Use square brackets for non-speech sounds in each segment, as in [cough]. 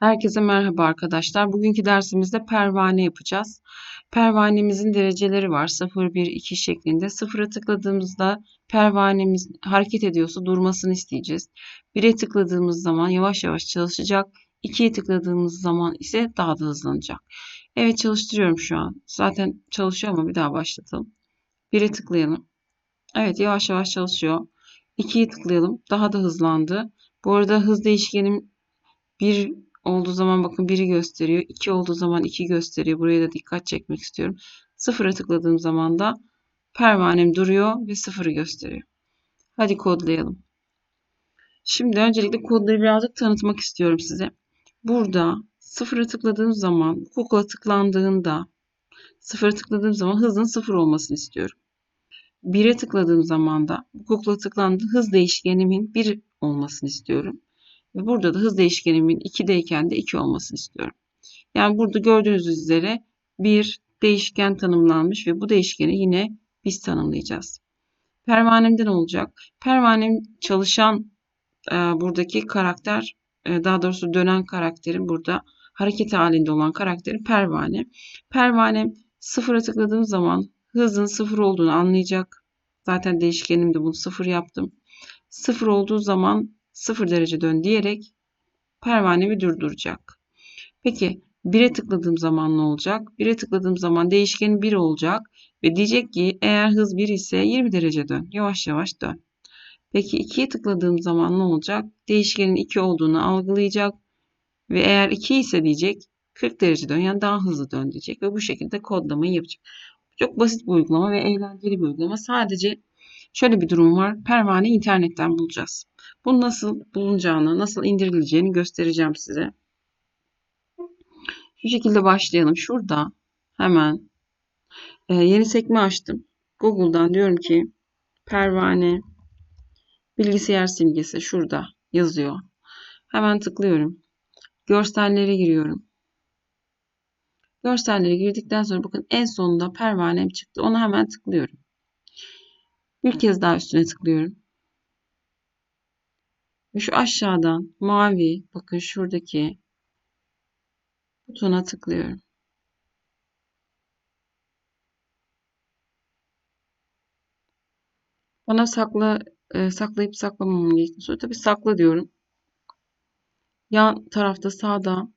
Herkese merhaba arkadaşlar. Bugünkü dersimizde pervane yapacağız. Pervanemizin dereceleri var. 0, 1, 2 şeklinde. 0'a tıkladığımızda pervanemiz hareket ediyorsa durmasını isteyeceğiz. 1'e tıkladığımız zaman yavaş yavaş çalışacak. 2'ye tıkladığımız zaman ise daha da hızlanacak. Evet çalıştırıyorum şu an. Zaten çalışıyor ama bir daha başlatalım. 1'e tıklayalım. Evet yavaş yavaş çalışıyor. 2'ye tıklayalım. Daha da hızlandı. Bu arada hız değişkenim 1 olduğu zaman bakın 1'i gösteriyor. 2 olduğu zaman 2 gösteriyor. Buraya da dikkat çekmek istiyorum. 0'a tıkladığım zaman da pervanem duruyor ve 0'ı gösteriyor. Hadi kodlayalım. Şimdi öncelikle kodları birazcık tanıtmak istiyorum size. Burada 0'a tıkladığım zaman kukla tıklandığında 0'a tıkladığım zaman hızın 0 olmasını istiyorum. 1'e tıkladığım zaman da kukla tıklandığı hız değişkenimin 1 olmasını istiyorum. Ve burada da hız değişkenimin 2'deyken de 2 olmasını istiyorum. Yani burada gördüğünüz üzere bir değişken tanımlanmış ve bu değişkeni yine biz tanımlayacağız. Pervanemde ne olacak? Pervanem çalışan e, buradaki karakter, e, daha doğrusu dönen karakterin burada hareket halinde olan karakteri pervane. Pervanem sıfıra tıkladığım zaman hızın sıfır olduğunu anlayacak. Zaten değişkenimde bunu sıfır yaptım. Sıfır olduğu zaman 0 derece dön diyerek pervanemi durduracak. Peki 1'e tıkladığım zaman ne olacak? 1'e tıkladığım zaman değişken 1 olacak ve diyecek ki eğer hız 1 ise 20 derece dön. Yavaş yavaş dön. Peki 2'ye tıkladığım zaman ne olacak? Değişkenin 2 olduğunu algılayacak ve eğer 2 ise diyecek 40 derece dön yani daha hızlı dön diyecek ve bu şekilde kodlamayı yapacak. Çok basit bir uygulama ve eğlenceli bir uygulama. Sadece şöyle bir durum var. Pervane internetten bulacağız. Bu nasıl bulunacağını, nasıl indirileceğini göstereceğim size. Şu şekilde başlayalım. Şurada hemen e, yeni sekme açtım. Google'dan diyorum ki pervane bilgisayar simgesi şurada yazıyor. Hemen tıklıyorum. Görsellere giriyorum. Görsellere girdikten sonra bakın en sonunda pervanem çıktı. Ona hemen tıklıyorum. Bir kez daha üstüne tıklıyorum. Ve şu aşağıdan mavi bakın şuradaki butona tıklıyorum. Bana sakla e, saklayıp saklamamam gerektiğini soruyor. Tabii sakla diyorum. Yan tarafta sağda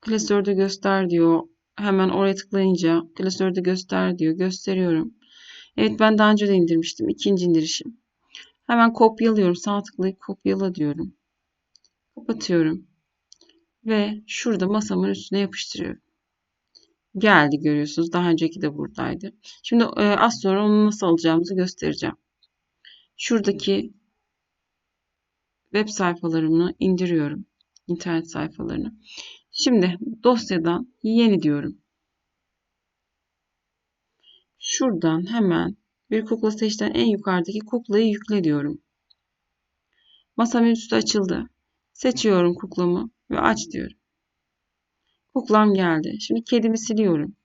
klasörde göster diyor. Hemen oraya tıklayınca klasörde göster diyor. Gösteriyorum. Evet ben daha önce de indirmiştim. İkinci indirişim. Hemen kopyalıyorum. Sağ tıklayıp kopyala diyorum. Kapatıyorum. Ve şurada masamın üstüne yapıştırıyorum. Geldi görüyorsunuz. Daha önceki de buradaydı. Şimdi e, az sonra onu nasıl alacağımızı göstereceğim. Şuradaki web sayfalarımı indiriyorum. İnternet sayfalarını. Şimdi dosyadan yeni diyorum. Şuradan hemen bir kukla seçten en yukarıdaki kuklayı yükle diyorum. Masamın üstü açıldı. Seçiyorum kuklamı ve aç diyorum. Kuklam geldi. Şimdi kedimi siliyorum.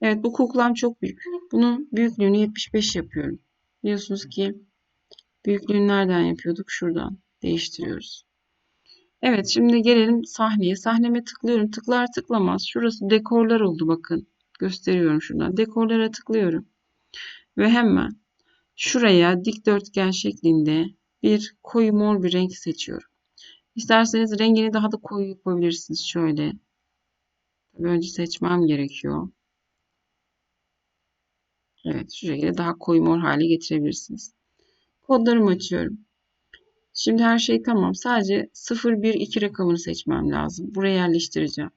Evet bu kuklam çok büyük. Bunun büyüklüğünü 75 yapıyorum. Biliyorsunuz ki büyüklüğünü nereden yapıyorduk? Şuradan değiştiriyoruz. Evet şimdi gelelim sahneye. Sahneme tıklıyorum. Tıklar tıklamaz. Şurası dekorlar oldu bakın. Gösteriyorum şuradan. Dekorlara tıklıyorum. Ve hemen şuraya dikdörtgen şeklinde bir koyu mor bir renk seçiyorum. İsterseniz rengini daha da koyu yapabilirsiniz. Şöyle. Tabii önce seçmem gerekiyor. Evet şu şekilde daha koyu mor hale getirebilirsiniz. Kodlarımı açıyorum. Şimdi her şey tamam. Sadece 0, 1, 2 rakamını seçmem lazım. Buraya yerleştireceğim.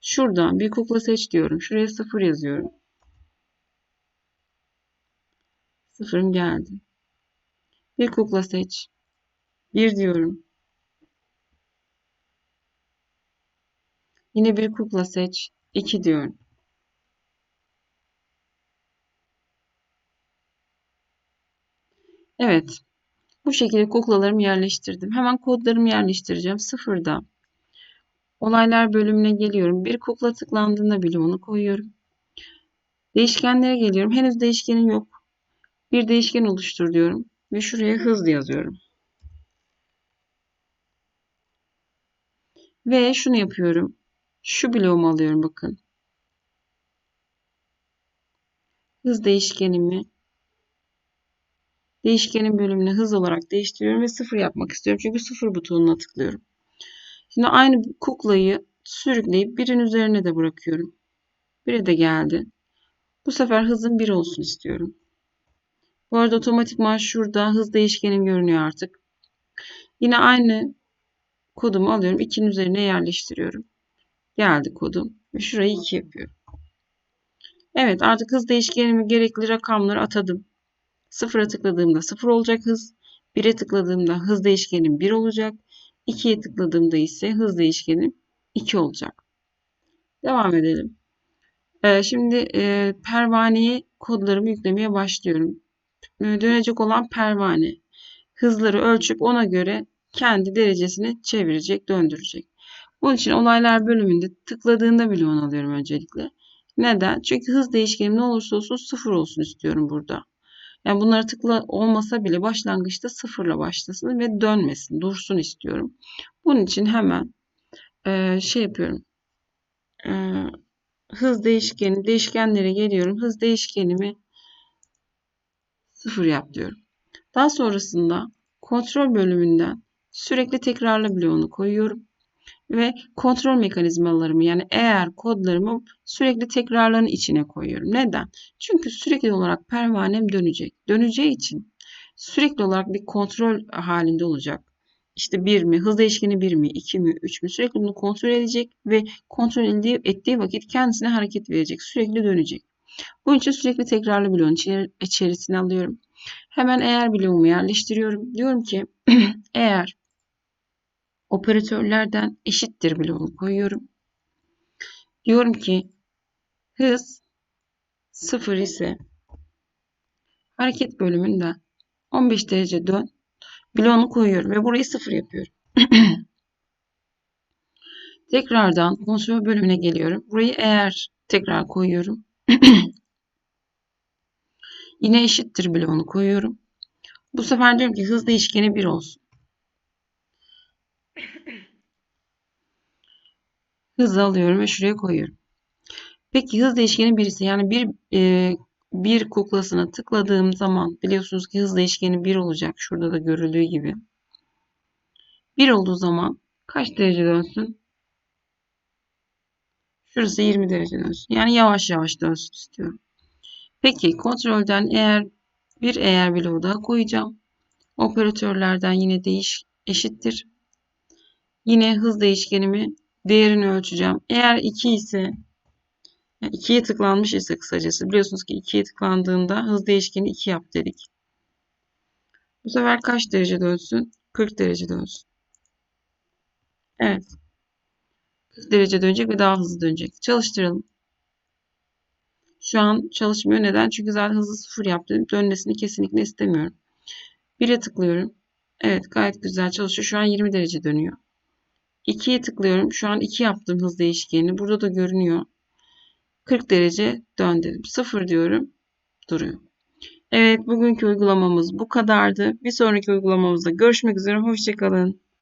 Şuradan bir kukla seç diyorum. Şuraya 0 yazıyorum. Sıfırım geldi. Bir kukla seç. 1 diyorum. Yine bir kukla seç. 2 diyorum. Evet. Bu şekilde kuklalarımı yerleştirdim. Hemen kodlarımı yerleştireceğim. Sıfırda. Olaylar bölümüne geliyorum. Bir kukla tıklandığında onu koyuyorum. Değişkenlere geliyorum. Henüz değişkenim yok. Bir değişken oluştur diyorum. Ve şuraya hız yazıyorum. Ve şunu yapıyorum. Şu bloğumu alıyorum bakın. Hız değişkenimi değişkenin bölümünü hız olarak değiştiriyorum ve sıfır yapmak istiyorum. Çünkü sıfır butonuna tıklıyorum. Şimdi aynı kuklayı sürükleyip birin üzerine de bırakıyorum. Bire de geldi. Bu sefer hızın 1 olsun istiyorum. Bu arada otomatikman şurada hız değişkenim görünüyor artık. Yine aynı kodumu alıyorum. 2'nin üzerine yerleştiriyorum. Geldi kodum. Ve şurayı 2 yapıyorum. Evet artık hız değişkenimi gerekli rakamları atadım. Sıfıra tıkladığımda 0 olacak hız. 1'e tıkladığımda hız değişkenim 1 olacak. 2'ye tıkladığımda ise hız değişkenim 2 olacak. Devam edelim. Ee, şimdi e, pervaneye kodlarımı yüklemeye başlıyorum. E, dönecek olan pervane. Hızları ölçüp ona göre kendi derecesini çevirecek, döndürecek. Bunun için olaylar bölümünde tıkladığında bloğunu alıyorum öncelikle. Neden? Çünkü hız değişkenim ne olursa olsun sıfır olsun istiyorum burada. Yani bunlara tıkla olmasa bile başlangıçta sıfırla başlasın ve dönmesin, dursun istiyorum. Bunun için hemen e, şey yapıyorum. E, hız değişkeni, değişkenlere geliyorum. Hız değişkenimi sıfır yap diyorum. Daha sonrasında kontrol bölümünden sürekli tekrarla bloğunu koyuyorum. Ve kontrol mekanizmalarımı yani eğer kodlarımı sürekli tekrarların içine koyuyorum. Neden? Çünkü sürekli olarak pervanem dönecek. Döneceği için sürekli olarak bir kontrol halinde olacak. İşte bir mi, hız değişkeni bir mi, iki mi, üç mü sürekli bunu kontrol edecek ve kontrol ettiği, ettiği vakit kendisine hareket verecek. Sürekli dönecek. Bunun için sürekli tekrarlı bloğun içerisine alıyorum. Hemen eğer bloğumu yerleştiriyorum. Diyorum ki [clears throat] eğer operatörlerden eşittir bloğunu koyuyorum. Diyorum ki hız 0 ise hareket bölümünde 15 derece dön bloğunu koyuyorum ve burayı 0 yapıyorum. [clears throat] Tekrardan kontrol bölümüne geliyorum. Burayı eğer tekrar koyuyorum. [clears throat] Yine eşittir bloğunu koyuyorum. Bu sefer diyorum ki hız değişkeni 1 olsun. Hızı alıyorum ve şuraya koyuyorum. Peki hız değişkeni birisi yani bir e, bir kuklasına tıkladığım zaman biliyorsunuz ki hız değişkeni 1 olacak. Şurada da görüldüğü gibi. 1 olduğu zaman kaç derece dönsün? Şurası 20 derece dönsün. Yani yavaş yavaş dönsün istiyorum. Peki kontrolden eğer bir eğer bloğu daha koyacağım. Operatörlerden yine değiş eşittir. Yine hız değişkenimi değerini ölçeceğim. Eğer 2 ise 2'ye tıklanmış ise kısacası biliyorsunuz ki 2'ye tıklandığında hız değişkeni 2 yap dedik. Bu sefer kaç derece dönsün? 40 derece dönsün. Evet. 40 derece dönecek ve daha hızlı dönecek. Çalıştıralım. Şu an çalışmıyor. Neden? Çünkü zaten hızı sıfır yaptım. Dönmesini kesinlikle istemiyorum. 1'e tıklıyorum. Evet gayet güzel çalışıyor. Şu an 20 derece dönüyor. 2'ye tıklıyorum. Şu an 2 yaptım hız değişkenini. Burada da görünüyor. 40 derece dön dedim. 0 diyorum. Duruyor. Evet bugünkü uygulamamız bu kadardı. Bir sonraki uygulamamızda görüşmek üzere. Hoşçakalın.